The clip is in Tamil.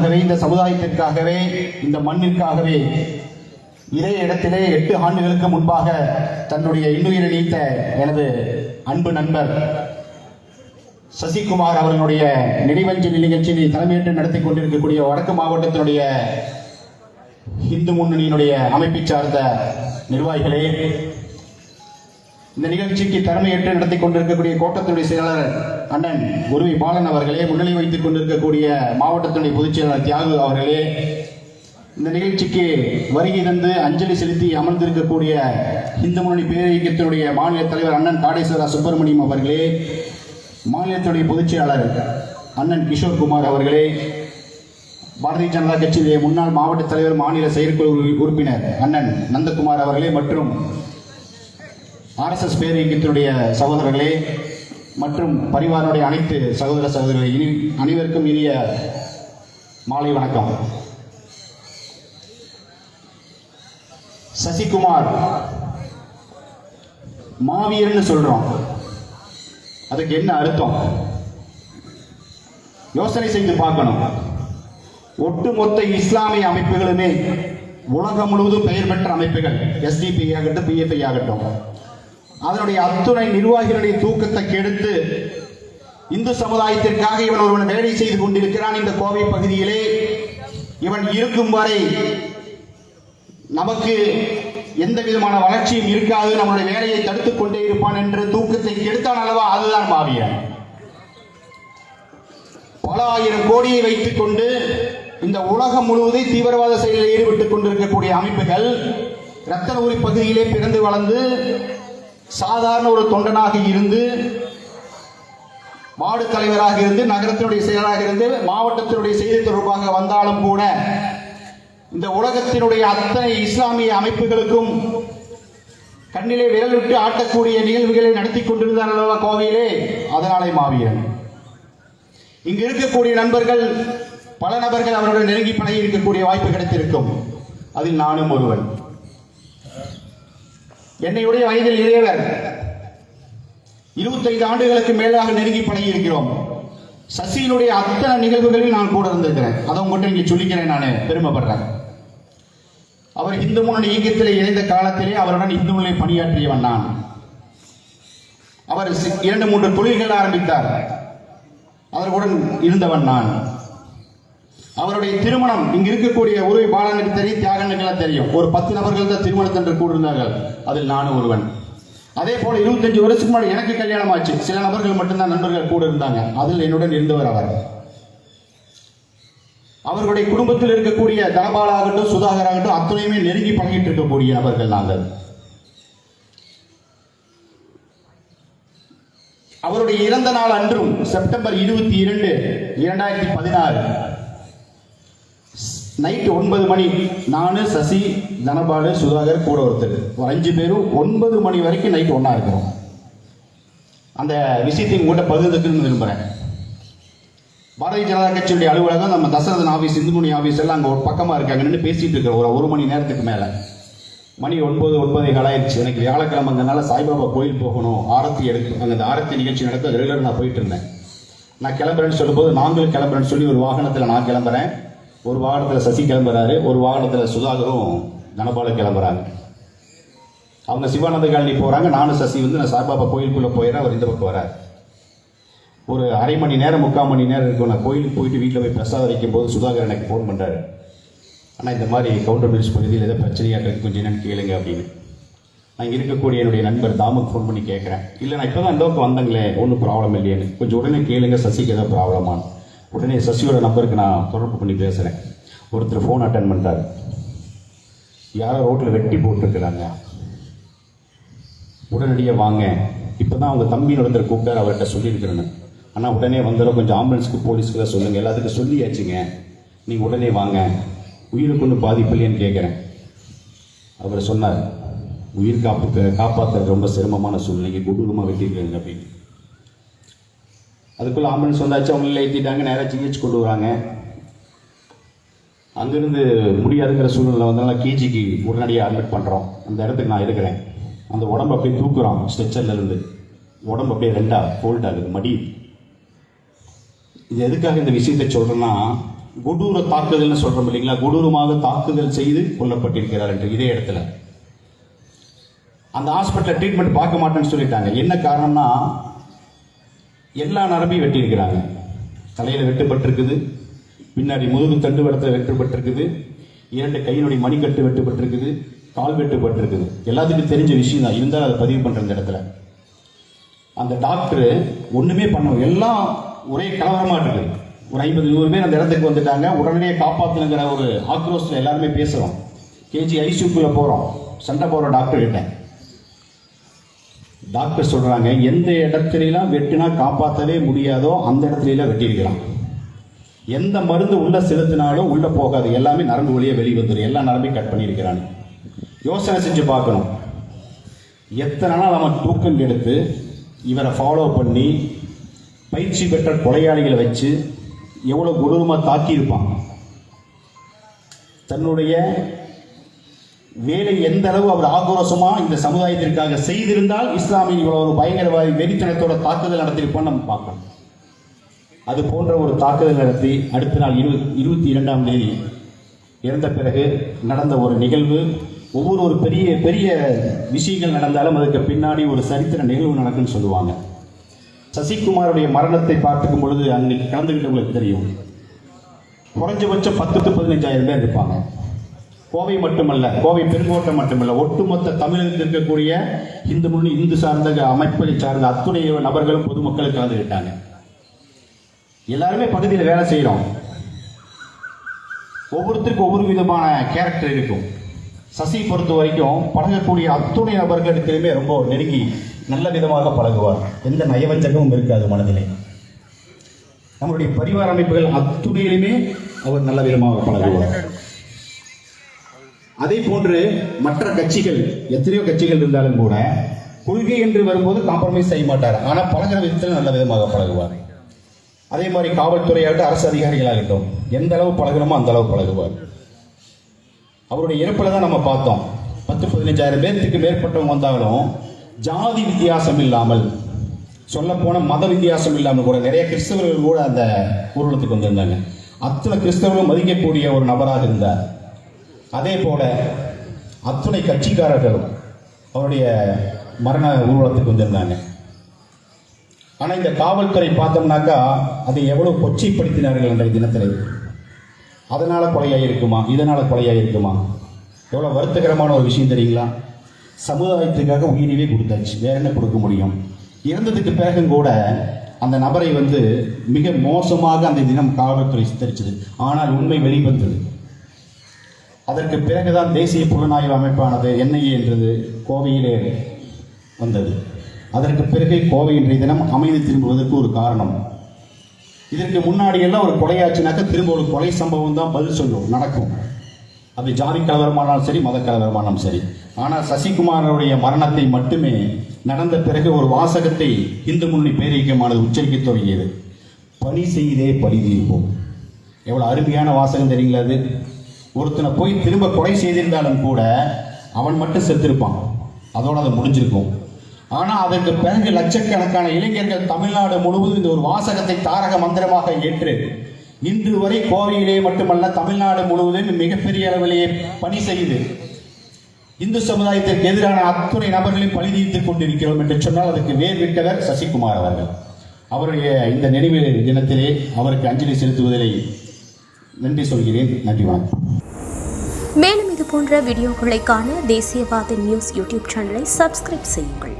ஆகவே இந்த சமுதாயத்திற்காகவே இந்த மண்ணிற்காகவே இதே இடத்திலே எட்டு ஆண்டுகளுக்கு முன்பாக தன்னுடைய இன்னுயிரை நீத்த எனது அன்பு நண்பர் சசிகுமார் அவர்களுடைய நினைவஞ்சலி நிகழ்ச்சியை தலைமையேற்று நடத்தி கொண்டிருக்கக்கூடிய வடக்கு மாவட்டத்தினுடைய இந்து முன்னணியினுடைய அமைப்பை சார்ந்த நிர்வாகிகளே இந்த நிகழ்ச்சிக்கு தலைமையேற்று நடத்தி கொண்டிருக்கக்கூடிய கோட்டத்துடைய செயலாளர் அண்ணன் உருவி பாலன் அவர்களே முன்னிலை வைத்துக் கொண்டிருக்கக்கூடிய மாவட்டத்துடைய பொதுச் செயலாளர் தியாகு அவர்களே இந்த நிகழ்ச்சிக்கு வருகை தந்து அஞ்சலி செலுத்தி அமர்ந்திருக்கக்கூடிய இந்து முன்னணி பேரியக்கத்தினுடைய மாநில தலைவர் அண்ணன் காடேஸ்வரா சுப்பிரமணியம் அவர்களே மாநிலத்துடைய பொதுச் செயலாளர் அண்ணன் கிஷோர் குமார் அவர்களே பாரதிய ஜனதா கட்சியினுடைய முன்னாள் மாவட்ட தலைவர் மாநில செயற்குழு உறுப்பினர் அண்ணன் நந்தகுமார் அவர்களே மற்றும் ஆர்எஸ்எஸ் பேரியக்கத்தினுடைய சகோதரர்களே மற்றும் பரிவாரனுடைய அனைத்து சகோதர சகோதரர்களே இனி அனைவருக்கும் இனிய மாலை வணக்கம். சசிகுமார் மாவீரன்னு சொல்கிறோம் அதுக்கு என்ன அர்த்தம்? யோசனை செய்து பார்க்கணும். ஒட்டுமொத்த இஸ்லாமிய அமைப்புகளுமே உலகம் முழுவதும் பெயர் பெற்ற அமைப்புகள். எஸ்டிபி ஆகட்டும் பிஎஃப்ஐ ஆகட்டும். அதனுடைய அத்துணை நிர்வாகிகளுடைய தூக்கத்தை கெடுத்து இந்து சமுதாயத்திற்காக இவன் ஒருவன் வேலை செய்து கொண்டிருக்கிறான் இந்த கோவை பகுதியிலே. இவன் இருக்கும் வரை நமக்கு எந்த விதமான வளர்ச்சியும் இருக்காது. நம்மளுடைய வேலையை தடுத்துக் கொண்டே இருப்பான் என்று தூக்கத்தை கெடுத்தான் அல்லவா? அதுதான் பாவிய. பல ஆயிரம் கோடியை வைத்துக் கொண்டு இந்த உலகம் முழுவதும் தீவிரவாத செயலில் ஈடுபட்டுக் கொண்டிருக்கக்கூடிய அமைப்புகள் ரத்தனபுரி பகுதியிலே பிறந்து வளர்ந்து சாதாரண ஒரு தொண்டனாக இருந்து மாடு தலைவராக இருந்து நகரத்தினுடைய செயலராக இருந்து மாவட்டத்தினுடைய செய்தி தொடர்பாக வந்தாலும் கூட இந்த உலகத்தினுடைய அத்தனை இஸ்லாமிய அமைப்புகளுக்கும் கண்ணிலே விரல் விட்டு ஆட்டக்கூடிய நிகழ்வுகளை நடத்தி கொண்டிருந்தார்கள் கோவையிலே? அதனாலே மாவீரன். இங்கு இருக்கக்கூடிய நண்பர்கள் பல நபர்கள் அவருடன் நெருங்கி பழகி இருக்கக்கூடிய வாய்ப்பு கிடைத்திருக்கும். அதில் நானும் ஒருவன். என்னையுடைய வயதில் இளையவர் இருபத்தைந்து ஆண்டுகளுக்கு மேலாக நெருங்கி பழகி இருக்கிறோம் சசியினுடைய அத்தனை நிகழ்வுகளில் நான் கூட இருந்திருக்கிறேன். அதை உங்கள்கிட்ட இங்கே சொல்லிக்கிறேன் நான் பெருமைப்படுறேன். அவர் இந்து முன்னணி இயக்கத்திலே இணைந்த காலத்திலே அவருடன் இந்து முன்னணி பணியாற்றியவன் நான். அவர் இரண்டு மூன்று தொழில்கள் ஆரம்பித்தார். அவர்களுடன் இருந்தவன் நான். அவருடைய திருமணம் இங்க இருக்கக்கூடிய உருவி பாலனுக்கு தெரியும் தியாகனுக்கெல்லாம் தெரியும். ஒரு பத்து நபர்கள் தான் திருமணத்தன்று கூடியிருந்தார்கள். அதில் நானும் ஒருவன். அதே போல இருபத்தஞ்சு வருஷத்துக்கு முன்னாடி எனக்கு கல்யாணம் ஆச்சு. சில நபர்கள் மட்டும்தான் நண்பர்கள் கூட இருந்தாங்க. அதில் என்னுடன் இருந்தவர் அவர். அவர்களுடைய குடும்பத்தில் இருக்கக்கூடிய தனபாலாகட்டும் சுதாகர் ஆகட்டும் அத்தனையுமே நெருங்கி பங்கிட்டு இருக்கக்கூடிய நபர்கள் நாங்கள். அவருடைய இறந்த நாள் அன்றும் செப்டம்பர் இருபத்தி இரண்டு இரண்டாயிரத்தி பதினாறு. நைட்டு ஒன்பது மணி. நான் சசி தனபாலு சுதாகர் கூட ஒருத்தர். ஒரு அஞ்சு பேரும் ஒன்பது மணி வரைக்கும் நைட் ஒன்றா இருக்கிறோம். அந்த விஷயத்தை உங்கள்கிட்ட பகிர்ந்துக்குன்னு விரும்புகிறேன் பாரதிய ஜனதா கட்சியுடைய அலுவலகம் நம்ம தசரதன் ஆஃபீஸ் இந்துமணி ஆஃபீஸ் எல்லாம் அங்கே ஒரு பக்கமாக இருக்காங்க நின்று பேசிகிட்டு இருக்கிறோம். ஒரு ஒரு மணி நேரத்துக்கு மேலே. மணி ஒன்பது ஒன்பதே காலாயிருச்சு எனக்கு வியாழக்கிழமைங்கனால சாய்பாபா கோயில் போகணும். ஆரத்தி எடுக்க அங்கே அந்த ஆரத்தி நிகழ்ச்சி நடத்த ரெகுலர் நான் போயிட்டு இருந்தேன். நான் கிளம்புறேன்னு சொல்லும்போது நாங்களும் கிளம்புறேன்னு சொல்லி ஒரு வாகனத்தில் நான் கிளம்புறேன். ஒரு வாகனத்தில் சசி கிளம்புறாரு ஒரு வாகனத்தில் சுதாகரும் தனபாலும் கிளம்புறாங்க. அவங்க சிவானந்த காலனி போகிறாங்க நானும் சசி வந்து நான் சாய்பாபா கோயிலுக்குள்ளே போயிடுறேன் அவர் இந்த பக்கம் வரார். ஒரு அரை மணி நேரம் முக்கால் மணி நேரம் இருக்கும். நான் கோயிலுக்கு போயிட்டு வீட்டில் போய் பிரசாதம் வைக்கும் போது சுதாகர் எனக்கு ஃபோன் பண்ணுறாரு ஆனால் இந்த மாதிரி கவுண்டர் மில்ஸ் பகுதியில் ஏதோ பிரச்சனையாக இருக்குது கொஞ்சம் என்னென்னு கேளுங்க அப்படின்னு. நான் இருக்கக்கூடிய என்னுடைய நண்பர் தாமுக்கு ஃபோன் பண்ணி கேட்குறேன் இல்லை நான் இப்போ தான் இந்த பக்கம் வந்தங்களே ஒன்றும் ப்ராப்ளம் இல்லையேன்னு. கொஞ்சம் உடனே கேளுங்க சசிக்கு ஏதோ ப்ராப்ளமான்னு உடனே சசியோட நம்பருக்கு நான் தொடர்பு பண்ணி பேசுகிறேன் ஒருத்தர் ஃபோன் அட்டன் பண்ணிட்டாரு. யாரோ ரோட்டில் வெட்டி போட்டிருக்கிறாங்க. உடனடியாக வாங்க. இப்போ தான் அவங்க தம்பின்னு ஒருத்தர் கூப்பிட்டாரு அவர்கிட்ட சொல்லியிருக்கிறேன்னு. ஆனால் உடனே வந்தாலும் கொஞ்சம் ஆம்புலன்ஸ்க்கு போலீஸ்க்கு சொல்லுங்கள் எல்லாத்துக்கும் சொல்லியாச்சுங்க. நீங்கள் உடனே வாங்க. உயிருக்கு ஒன்றும் பாதிப்பு இல்லையான்னு கேட்குறேன் அவர் சொன்னார் உயிர் காப்பு காப்பாற்றுறது ரொம்ப சிரமமான சூழ்நிலைக்கு கொடூரமாக வெட்டியிருக்காங்க அப்படின்னு. அதுக்குள்ளே ஆம்புலன்ஸ் வந்தாச்சு அவங்களே ஏற்றிட்டாங்க நேராக ஜிஹெச் கொண்டு வராங்க. அங்கேருந்து முடியாதுங்கிற சூழ்நிலை வந்தனால கேஜிக்கு உடனடியாக அட்மிட் பண்ணுறோம் அந்த இடத்துக்கு நான் இருக்கிறேன் அந்த உடம்பு அப்படியே தூக்குறோம் ஸ்ட்ரெச்சர்லேருந்து உடம்பு அப்படியே ரெண்டா ஃபோல்ட் ஆகுது மடி. இது எதுக்காக இந்த விஷயத்தை சொல்கிறேன்னா கொடூர தாக்குதல்னு சொல்கிறோம் இல்லைங்களா? கொடூரமாக தாக்குதல் செய்து கொல்லப்பட்டிருக்கிறார் என்று இதே இடத்துல. அந்த ஹாஸ்பிட்டலில் ட்ரீட்மெண்ட் பார்க்க மாட்டேன்னு சொல்லிட்டாங்க. என்ன காரணம்னா எல்லா நரம்பையும் வெட்டியிருக்கிறாங்க. தலையில் வெட்டுப்பட்டிருக்குது. பின்னாடி முதுகு தண்டு வடத்தில் வெட்டுப்பட்டிருக்குது. இரண்டு கையினுடைய மணிக்கட்டு வெட்டுப்பட்டிருக்குது. கால் வெட்டுப்பட்டிருக்குது. எல்லாத்துக்கும் தெரிஞ்ச விஷயம் தான். இருந்தாலும் அதை பதிவு பண்ணுற இந்த இடத்துல. அந்த டாக்டர் ஒன்றுமே பண்ண எல்லாம் ஒரே கலவரமாக இருக்குது. ஒரு ஐம்பது நூறு பேர் அந்த இடத்துக்கு வந்துட்டாங்க. உடனடியே காப்பாற்றணுங்கிற ஒரு ஆக்ரோஷத்தில் எல்லாருமே பேசுகிறோம் கேஜி ஐசியூக்குள்ளே போகிறோம் சண்டை போகிற டாக்டர் கிட்ட டாக்டர் சொல்றாங்க எந்த இடத்துலலாம் வெட்டினா காப்பாற்றவே முடியாதோ அந்த இடத்துலலாம் வெட்டியிருக்கலாம் எந்த மருந்து உள்ள செலுத்தினாலும் உள்ள போகாது. எல்லாமே நரம்பு வழியே வெளியே வந்துடும் எல்லா நரம்பையும் கட் பண்ணியிருக்கிறாங்க யோசனை செஞ்சு பார்க்கணும். எத்தனை நாள் அவன் தூக்கம் எடுத்து இவரை ஃபாலோ பண்ணி பயிற்சி பெற்ற கொலையாளிகளை வச்சு எவ்வளோ கொடூரமாக தாக்கியிருப்பான். தன்னுடைய வேலை எந்த அளவு அவர் ஆக்ரோஷமா இந்த சமுதாயத்திற்காக செய்திருந்தால் இஸ்லாமிய இவ்வளவு ஒரு பயங்கரவாதி வெறித்தனத்தோட தாக்குதல் நடத்தியிருப்போம் நம்ம பார்க்கணும். அது போன்ற ஒரு தாக்குதல் நடத்தி அடுத்த நாள் இரு இருபத்தி இரண்டாம் தேதி இறந்த பிறகு நடந்த ஒரு நிகழ்வு ஒவ்வொரு ஒரு பெரிய பெரிய விஷயங்கள் நடந்தாலும் அதுக்கு பின்னாடி ஒரு சரித்திர நிகழ்வு நடக்குன்னு சொல்லுவாங்க. சசிகுமாருடைய மரணத்தை பார்த்துக்கும் பொழுது அன்னைக்கு கலந்துக்கிட்டவங்களுக்கு தெரியும். குறைஞ்சபட்சம் பத்து டு பதினஞ்சாயிரம் பேர் இருப்பாங்க. கோவை மட்டுமல்ல கோவை பெருங்கோட்டை மட்டுமல்ல ஒட்டுமொத்த தமிழகத்தில் இருக்கக்கூடிய இந்து முன்னணி இந்து சார்ந்த அமைப்பை சார்ந்த அத்துணை நபர்களும் பொதுமக்களும் கலந்துக்கிட்டாங்க எல்லாருமே பகுதியில் வேலை செய்கிறோம் ஒவ்வொருத்தருக்கும் ஒவ்வொரு விதமான கேரக்டர் இருக்கும். சசி பொறுத்த வரைக்கும் பழகக்கூடிய அத்துணை நபர்களுக்குமே ரொம்ப நெருங்கி நல்ல விதமாக பழகுவார். எந்த நயவஞ்சகமும் இருக்காது மனதிலே. நம்மளுடைய பரிவார அமைப்புகள் அத்துணையிலுமே அவர் நல்ல விதமாக பழகுவார். அதே போன்று மற்ற கட்சிகள் எத்தனையோ கட்சிகள் இருந்தாலும் கூட கொள்கை என்று வரும்போது காம்ப்ரமைஸ் செய்ய மாட்டார். ஆனால் பழகிற விதத்தில் நல்ல விதமாக பழகுவார். அதே மாதிரி காவல்துறையாகட்டும் அரசு அதிகாரிகளாகட்டும் எந்த அளவு பழகணுமோ அந்த அளவு பழகுவார். அவருடைய இறப்பில் தான் நம்ம பார்த்தோம். பத்து பதினஞ்சாயிரம் பேர்த்துக்கு மேற்பட்டவங்க வந்தாலும் ஜாதி வித்தியாசம் இல்லாமல் சொல்லப்போன மத வித்தியாசம் இல்லாமல் கூட நிறைய கிறிஸ்தவர்கள் கூட அந்த ஊர்வலத்துக்கு வந்திருந்தாங்க. அத்தனை கிறிஸ்தவர்களும் மதிக்கக்கூடிய ஒரு நபராக இருந்தார். அதே போல அத்துணை கட்சிக்காரர்களும் அவருடைய மரண ஊர்வலத்துக்கு வந்திருந்தாங்க. ஆனால் இந்த காவல்துறை பார்த்தோம்னாக்கா அதை எவ்வளோ கொச்சைப்படுத்தினார்கள் என்ற தினத்தில். அதனால் கொலையாக இருக்குமா இதனால் கொலையாக இருக்குமா எவ்வளோ வருத்தகரமான ஒரு விஷயம் தெரியுங்களா? சமுதாயத்துக்காக உயிரிவே கொடுத்தாச்சு. வேற என்ன கொடுக்க முடியும்? இறந்ததுக்கு பிறகும் கூட அந்த நபரை வந்து மிக மோசமாக அந்த தினம் காவல்துறை சித்தரிச்சது. ஆனால் உண்மை வெளிவந்தது. அதற்கு பிறகுதான் தேசிய புலனாய்வு அமைப்பானது என்ஐஏ என்றது கோவையிலே வந்தது. அதற்கு பிறகு கோவை இன்றைய தினம் அமைதி திரும்புவதற்கு ஒரு காரணம். இதற்கு முன்னாடி எல்லாம் ஒரு கொலையாச்சுனாக்க திரும்ப ஒரு கொலை சம்பவம் தான் பதில் சொல்லும் நடக்கும். அது ஜாதி கலவரமானாலும் சரி மத கலவரமானாலும் சரி. ஆனால் சசிகுமாரனுடைய மரணத்தை மட்டுமே நடந்த பிறகு ஒரு வாசகத்தை இந்து முன்னணி பேரியக்கமானது உச்சரிக்க தொடங்கியது. பணி செய்தே பழி தீர்ப்போம். எவ்வளோ அருமையான வாசகம் தெரியுங்களா அது? ஒருத்தனை போய் திரும்ப கொலை செய்திருந்தாலும் கூட அவன் மட்டும் செத்திருப்பான். அதோட அது முடிஞ்சிருக்கும். ஆனால் அதற்கு பிறகு லட்சக்கணக்கான இளைஞர்கள் தமிழ்நாடு முழுவதும் இந்த ஒரு வாசகத்தை தாரக மந்திரமாக ஏற்று இன்று வரை கோவையிலே மட்டுமல்ல தமிழ்நாடு முழுவதும் மிகப்பெரிய அளவிலேயே பணி செய்து இந்து சமுதாயத்திற்கு எதிரான அத்துணை நபர்களையும் பழி தீர்த்துக் கொண்டிருக்கிறோம் என்று சொன்னால் அதுக்கு வேர் விட்டவர் சசிகுமார் அவர்கள். அவருடைய இந்த நினைவு தினத்திலே அவருக்கு அஞ்சலி செலுத்துவதிலே நன்றி சொல்கிறேன். நன்றி வணக்கம். மேலும் இது போன்ற வீடியோக்களை காண தேசியவாத நியூஸ் யூடியூப் சேனலை சப்ஸ்கிரைப் செய்யுங்கள்.